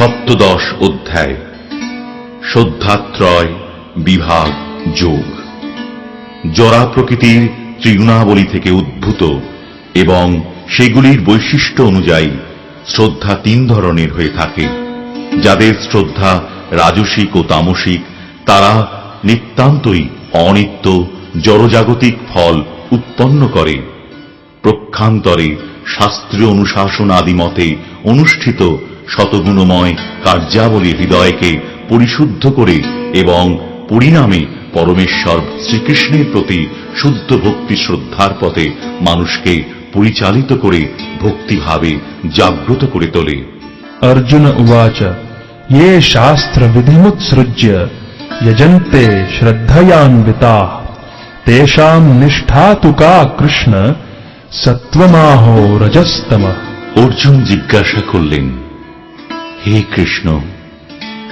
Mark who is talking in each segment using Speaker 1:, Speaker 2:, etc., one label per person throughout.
Speaker 1: সপ্তদশ অধ্যায়। শ্রদ্ধাত্রয় বিভাগ যোগ। জরা প্রকৃতির ত্রিগুণাবলী থেকে উদ্ভূত এবং সেগুলির বৈশিষ্ট্য অনুযায়ী শ্রদ্ধা তিন ধরনের হয়ে থাকে, যাদের শ্রদ্ধা রাজসিক ও তামসিক, তারা নিতান্তই অনিত্য, জড়জাগতিক ফল উৎপন্ন করে। প্রক্ষান্তরে শাস্ত্রীয় অনুশাসন আদি মতে অনুষ্ঠিত শতগুণময় কার্যাবলী হৃদয়কে পরিশুদ্ধ করে এবং পরিণামে পরমেশ্বর শ্রীকৃষ্ণের প্রতি শুদ্ধ ভক্তি শ্রদ্ধার পথে মানুষকে পরিচালিত করে ভক্তিভাবে জাগ্রত করে তোলে।
Speaker 2: অর্জুন উবাচ ইয়ে শাস্ত্র বিধিমুৎসৃজ্য যজন্তে শ্রদ্ধয়ান্বিতা তেষাম নিষ্ঠা তুকা কৃষ্ণ সত্ত্বমাহ রজস্তম।
Speaker 1: অর্জুন জিজ্ঞাসা করলেন হে কৃষ্ণ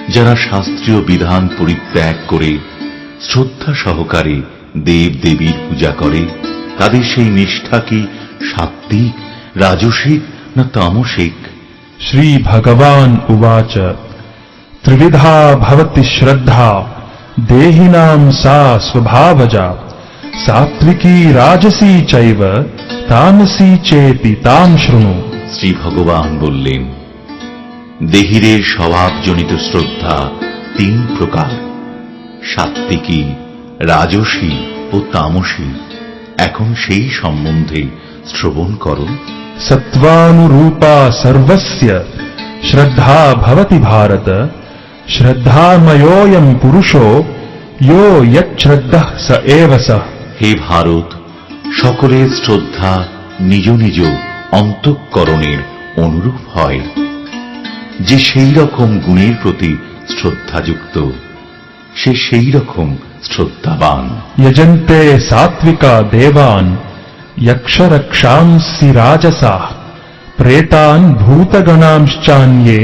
Speaker 1: যারা শাস্ত্রীয় বিধান পরিত্যাগ করে শ্রদ্ধা সহকারে দেব দেবীর পূজা করে তাদের সেই নিষ্ঠা কি সাত্বিক রাজসিক না তামসিক?
Speaker 2: শ্রী ভগবান উবাচ ত্রিবিধা ভবতি শ্রদ্ধা দেহিনাম সা স্বভাবজা সাত্বিকী রাজসী চৈব তামসী চেতি তাম শৃণু।
Speaker 1: শ্রী ভগবান বললেন দেহিরে স্বভাবজনিত শ্রদ্ধা তিন প্রকার। সাত্ত্বিকী রাজসী ও তামসী। এখন সেই সম্বন্ধে শ্রবণ করো।
Speaker 2: সত্ত্বানুরূপা সর্বস্য শ্রদ্ধা ভবতি ভারত। শ্রদ্ধাময়োয়ম পুরুষো ইয়ো ইয়শ্রদ্ধা স এব
Speaker 1: হে ভারত সকলের শ্রদ্ধা নিজ নিজ অন্তঃকরণের অনুরূপ হয়। যে সেই রকম গুণের প্রতি শ্রদ্ধাযুক্ত সে সেই রকম শ্রদ্ধাবান
Speaker 2: यजन्ते सात्विका देवान् यक्षरक्षांसि राजसाः प्रेतान् भूतगणांश्चान्ये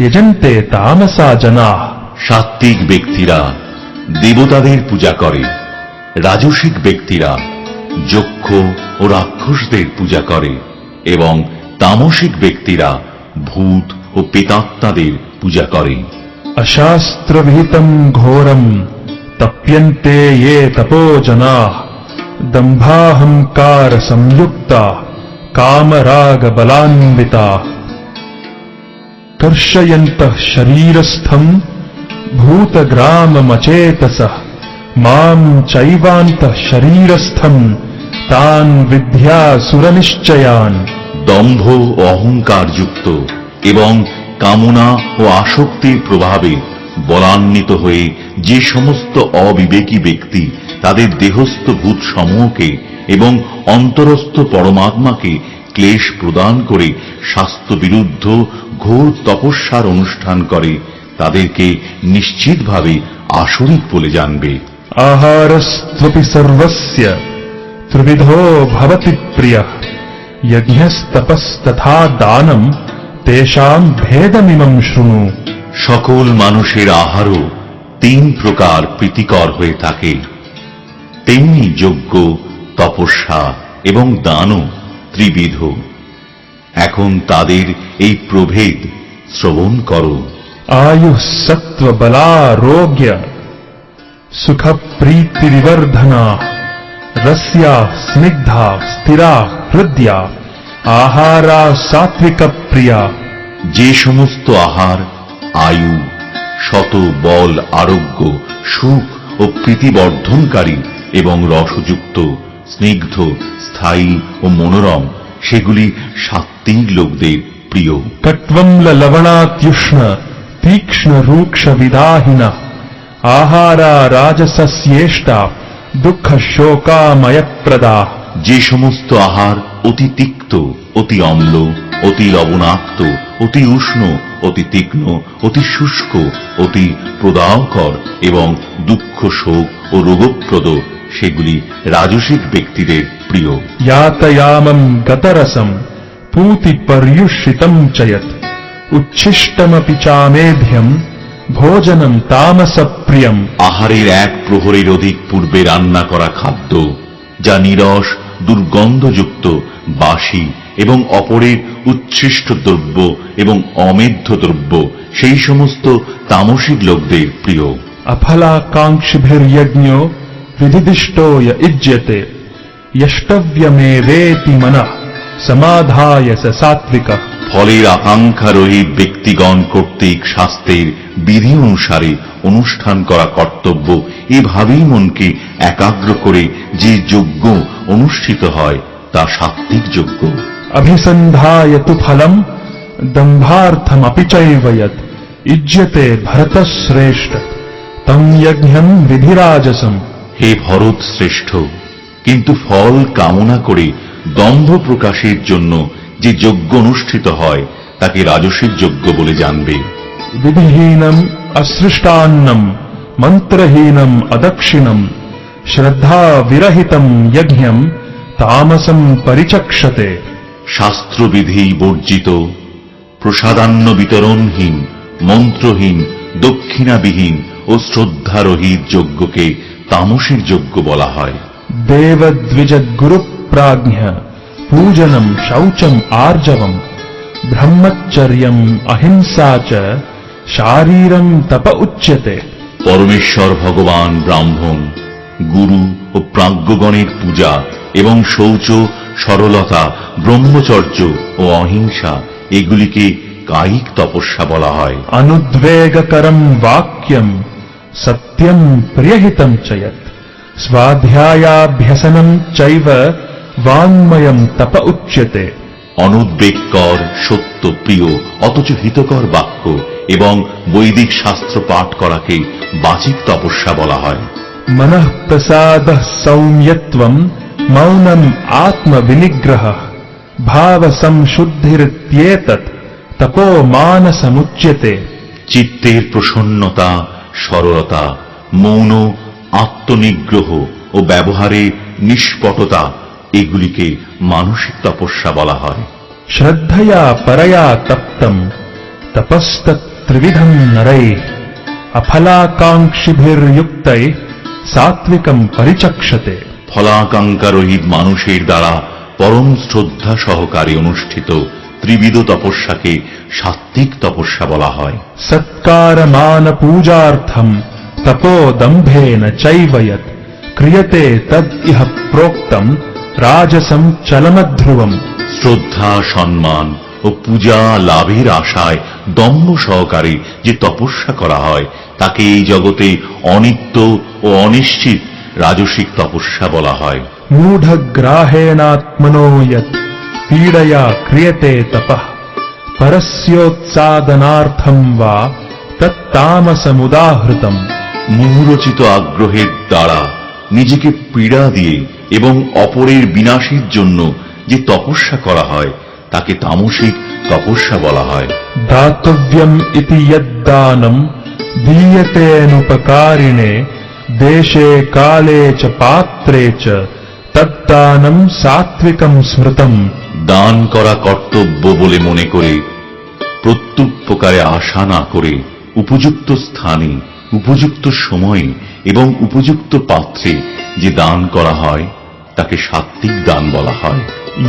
Speaker 2: यजन्ते तामसा जनाः
Speaker 1: সাত্বিক ব্যক্তিরা দেবতাদের পূজা করে রাজসিক ব্যক্তিরা যক্ষ ও রাক্ষসদের পূজা করে এবং তামসিক ব্যক্তিরা ভূত ও পেতাত্মাদের পূজা করে
Speaker 2: अशास्त्रविहितम् घोरम् तप्यन्ते ये तपो जनाः दम्भाहङ्कारसंयुक्ता कामरागबलान्विताः कर्षयन्तः शरीरस्थम् भूतग्राममचेतसः माम् चैवान्तः शरीरस्थम् तान् विद्यासुरनिश्चयान्
Speaker 1: দম্ভ ও অহংকার যুক্ত এবং কামনা ও আসক্তির প্রভাবে বলান্বিত হয়ে যে সমস্ত অবিবেকী ব্যক্তি তাদের দেহস্থ ভূত সমূহকে এবং অন্তরস্থ পরমাত্মাকে ক্লেশ প্রদান করে স্বাস্থ্য বিরুদ্ধ ঘোর তপস্যার অনুষ্ঠান করে, তাদেরকে নিশ্চিতভাবে আসরিক বলে জানবে।
Speaker 2: আহারস্থপি সর্বস্য, ত্রিবিধ ভবতি প্রিয়, যজ্ঞস্তপস্তথা দানম তেষাম ভেদমিমম শুনু
Speaker 1: সকল মানুষের আহারও তিন প্রকার প্রীতিকর হয়ে থাকে। তেমনি যোগ্য তপস্যা এবং দানও ত্রিবিধ। এখন তাদের এই প্রভেদ শ্রবণ কর।
Speaker 2: আয়ু সত্ত্ব বলারোগ্য সুখ প্রীতিরিবর্ধনা রস্যা স্নিগ্ধা স্থিরা হৃদয়া। আহারা সাত্বিক প্রিয়া।
Speaker 1: যে সমস্ত আহার আয়ু শত বল আরোগ্য সুখ ও প্রীতিবর্ধনকারী এবং রসযুক্ত স্নিগ্ধ স্থায়ী ও মনোরম সেগুলি সাত্ত্বিক লোকদের প্রিয়।
Speaker 2: কট্বম লবণাত্যুষ্ণ তীক্ষ্ণ রুক্ষ বিদাহিনা। আহারা রাজস্যেষ্টা দুঃখ শোকাময়প্রদা
Speaker 1: যে সমস্ত আহার অতি তীক্ষ্ণ অতি অম্ল অতি লবণাক্ত অতি উষ্ণ অতি তীক্ষ্ণ অতি শুষ্ক অতি প্রদাহকর এবং দুঃখ শোক ও রোগপ্রদ সেগুলি রাজসিক ব্যক্তিদের প্রিয়।
Speaker 2: ইয়াতয়ামম গতরসম পূতি পর্যুষিতম চয়ত উচ্ছিষ্টমপি চামেভ্যম ভোজনম তামস প্রিয়ম।
Speaker 1: আহারের এক প্রহরের অধিক পূর্বে রান্না করা খাদ্য যা নিরস দুর্গন্ধযুক্ত বাসি এবং অপরের উচ্ছিষ্ট দ্রব্য এবং অমেধ্য দ্রব্য, সেই সমস্ত তামসিক লোকদের প্রিয়।
Speaker 2: আফলাকাঙ্ক্ষিভির্যজ্ঞ হৃদিদিষ্ট ইষ্টব্যমে রেতি মনঃ, সমাধায় স
Speaker 1: ফলের আকাঙ্ক্ষারোহী ব্যক্তিগণ কর্তৃক শাস্ত্রের বিধি অনুসারে অনুষ্ঠান করা কর্তব্য এভাবেই মনকে একাগ্র করে যে যজ্ঞ অনুষ্ঠিত হয় তা সাত্বিক যজ্ঞ।
Speaker 2: অভিসন্ধায়ত ফলম দম্ভার্থম অপিচৈবয়ত ইজ্যতে ভরতশ্রেষ্ঠ তম যজ্ঞম বিধিরাজসম
Speaker 1: হে ভরত শ্রেষ্ঠ কিন্তু ফল কামনা করে দম্ভ প্রকাশের জন্য যে যজ্ঞ অনুষ্ঠিত হয় তাকে রাজসিক যজ্ঞ বলে জানবে।
Speaker 2: বিধিহীনম অসৃষ্টান্নম মন্ত্রহীনম অদক্ষিণম শ্রদ্ধা বিরহিতম যজ্ঞম তামসম পরিচক্ষতে।
Speaker 1: শাস্ত্রবিধি বর্জিত প্রসাদান্ন বিতরণহীন মন্ত্রহীন দক্ষিণাবিহীন ও শ্রদ্ধারহিত যজ্ঞকে তামসের যজ্ঞ বলা হয়।
Speaker 2: দেবদ্বিজ গুরুপ্রাজ্ঞা पूजनम् शौचम् आर्जवम् ब्रह्मचर्यम् अहिंसा च शारीरम् तप उच्यते
Speaker 1: পরমেশ্বর ভগবান ব্রাহ্মণ গুরু ও প্রাজ্ঞগণের পূজা এবং শৌচ সরলতা ব্রহ্মচর্য ও অহিংসা এগুলিকে কায়িক তপস্যা বলা হয়
Speaker 2: अनुद्वेगकरम् वाक्यम् सत्यम् प्रियहितम् च यत् स्वाध्यायाभ्यसनम् বাংময়ম তপ উচ্যতে।
Speaker 1: অনুদ্বেগকর সত্য প্রিয় অথচ হিতকর বাক্য এবং বৈদিক শাস্ত্র পাঠ করাকে বাচিক তপস্যা বলা হয়।
Speaker 2: মনঃ প্রসাদ সৌম্যত্বম মৌনম আত্মবিনিগ্রহ ভাব সংশুদ্ধিত্যেত তপো মানসমুচ্যতে।
Speaker 1: চিত্তের প্রসন্নতা সরলতা মৌন আত্মনিগ্রহ ও ব্যবহারে নিষ্পটতা এগুলিকে মানসিক তপস্যা বলা হয়।
Speaker 2: শ্রদ্ধয়া পরয়া তপ্তম তপস্তত্রিবিধম নরে অফলাকাঙ্ক্ষিভির্যুক্ত সাত্বিকম
Speaker 1: পরিচক্ষতে। ফলাকাঙ্ক্ষারহিত মানুষের দ্বারা পরম শ্রদ্ধা সহকারে অনুষ্ঠিত ত্রিবিধ তপস্যাকে সাত্বিক তপস্যা বলা হয়।
Speaker 2: সৎকার মান পূজার্থম তপোদম্ভেন চৈবয়ত ক্রিয়তে তদ ইহ প্রোক্তম রাজসম চলমধ্রুবম
Speaker 1: শ্রদ্ধা সম্মান ও পূজা লাভের আশায় দম্ভ সহকারে যে তপস্যা করা হয় তাকে এই জগতে অনিত্য ও অনিশ্চিত রাজসিক তপস্যা বলা হয়।
Speaker 2: মূঢ়গ্রাহেণাত্মনো পীড়য়া ক্রিয়তে তপ। পরস্যোৎসাদনার্থম বা তত্তামসমুদাহৃতম।
Speaker 1: মুহূরচিত আগ্রহের দ্বারা নিজেকে পীড়া দিয়ে এবং অপরের বিনাশের জন্য যে তপস্যা করা হয় তাকে তামসিক তপস্যা বলা হয়।
Speaker 2: দাতব্যম ইতি দানম দীয়তেনুপকারিণে দেশে কালে চ পাত্রে চ তত্তানম সাত্বিকম স্মৃতম।
Speaker 1: দান করা কর্তব্য বলে মনে করে প্রত্যুপকারে আশা না করে উপযুক্ত স্থানে উপযুক্ত সময়ে এবং উপযুক্ত পাত্রে যে দান করা হয় তাকে সাত্বিক দান বলা হয়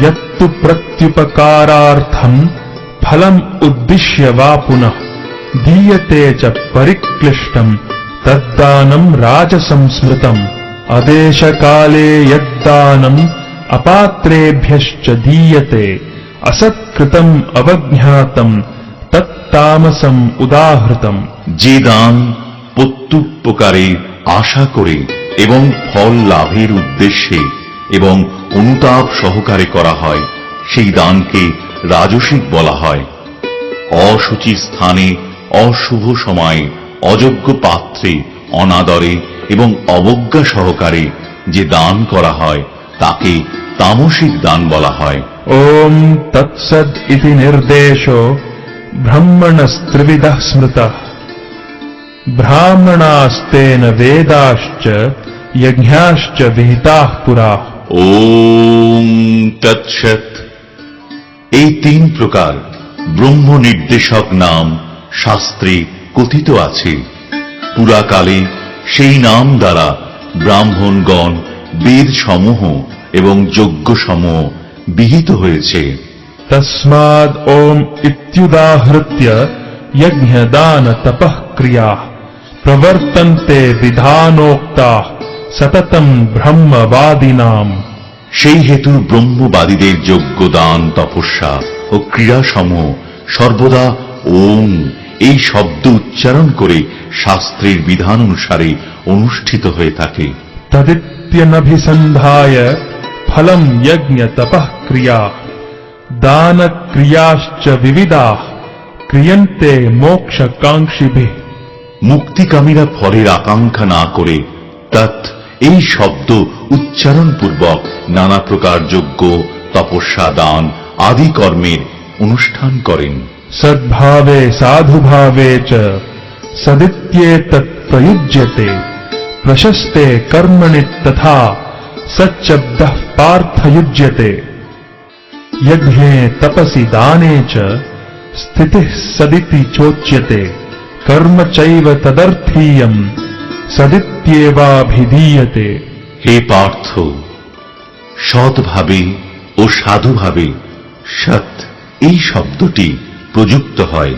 Speaker 2: यत्तु प्रत्युपकारार्थम् फलम् उद्दिश्य वा पुनः दीयते च परिक्लिष्टम् तद्दानम् राजसम् स्मृतम् अदेशकाले यद्दानम् अपात्रेभ्यश्च दीयते असत्कृतम् अवज्ञातम् तत्तामसम् उदाहृतम्
Speaker 1: যে দান প্রত্যুপকারে আশা করে এবং ফল লাভের উদ্দেশ্যে এবং অনুতাপ সহকারে করা হয়, সেই দানকে রাজসিক বলা হয়। অসুচি স্থানে অশুভ সময়ে অযোগ্য পাত্রে, অনাদরে এবং অবজ্ঞা সহকারে যে দান করা হয়, তাকে তামসিক দান বলা হয়।
Speaker 2: ওম তৎসদ ইতি নির্দেশ ব্রাহ্মণ ব্রহ্মণস্ত্রিবিদ স্মৃত ব্রাহ্মণাস্তেন বেদাশ্চ यज्ञाश्च विहिताः पुरा
Speaker 1: ওম তৎসৎ এই তিন প্রকার ব্রহ্ম নির্দেশক নাম শাস্ত্রে কথিত আছে পুরাকালে সেই নাম দ্বারা ব্রাহ্মণগণ বেদ সমূহ এবং যজ্ঞ সমূহ বিহিত হয়েছে
Speaker 2: तस्माद् ॐ इत्युदाहृत्य यज्ञ दान तपः क्रिया प्रवर्तन्ते সততম ব্রহ্মবাদিনাম।
Speaker 1: সেই হেতু ব্রহ্মবাদীদের যোগ্য দান তপস্যা ও ক্রীড়াসম সর্বদা ওম এই শব্দ উচ্চারণ করে শাস্ত্রের বিধান অনুসারে অনুষ্ঠিত হয়ে থাকে।
Speaker 2: তদিত্যনভিসন্ধায় ফলম যজ্ঞ তপঃ ক্রিয়া দান ক্রিয়াশ্চ বিবিধা ক্রিয়ন্তে মোক্ষ কাঙ্ক্ষিভি
Speaker 1: মুক্তিকামীরা ফলের আকাঙ্ক্ষা না করে তৎ এই শব্দ উচ্চারণ পূর্বক নানা প্রকার যজ্ঞ তপস্যা দান আদি কর্মের অনুষ্ঠান করেন
Speaker 2: सद्भावे साधुभावे च सदित्येतत् प्रयुज्यते प्रशस्ते कर्मणि तथा सच्चब्दः पार्थयुज्यते यज्ञे तपसि दाने च स्थितिः सदिति चोच्यते कर्म चैव तदर्थीयम् সদিত্যেবাভিধীয়তে।
Speaker 1: হে পার্থ, সৎভাবে ও সাধুভাবে সৎ এই শব্দটি প্রযুক্ত হয়,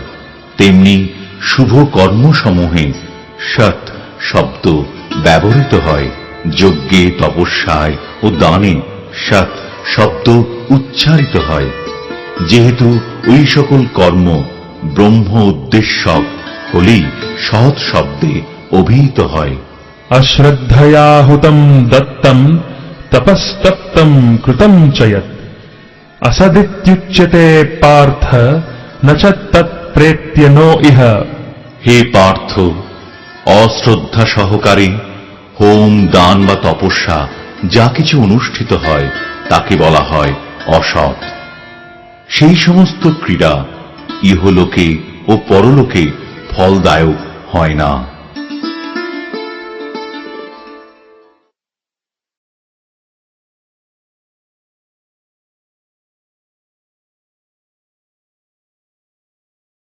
Speaker 1: তেমনি শুভ কর্মসমূহে সৎ শব্দ ব্যবহৃত হয়, যজ্ঞে, তপস্যায় ও দানে সৎ শব্দ উচ্চারিত হয়। যেহেতু ওই সকল কর্ম ব্রহ্ম উদ্দেশ্যক হলেই সৎ শব্দে অভিহিত হয়।
Speaker 2: অশ্রদ্ধয়াহুতম দত্তম তপস্তপ্তম কৃতম চয়ত অসদিত্যুচ্যতে পার্থ ন তৎপ্রেত্য নো ইহ।
Speaker 1: হে পার্থ অশ্রদ্ধা সহকারী হোম দান বা তপস্যা যা কিছু অনুষ্ঠিত হয় তাকে বলা হয় অসৎ। সেই সমস্ত ক্রীড়া ইহলোকে ও পরলোকে ফলদায়ক হয় না।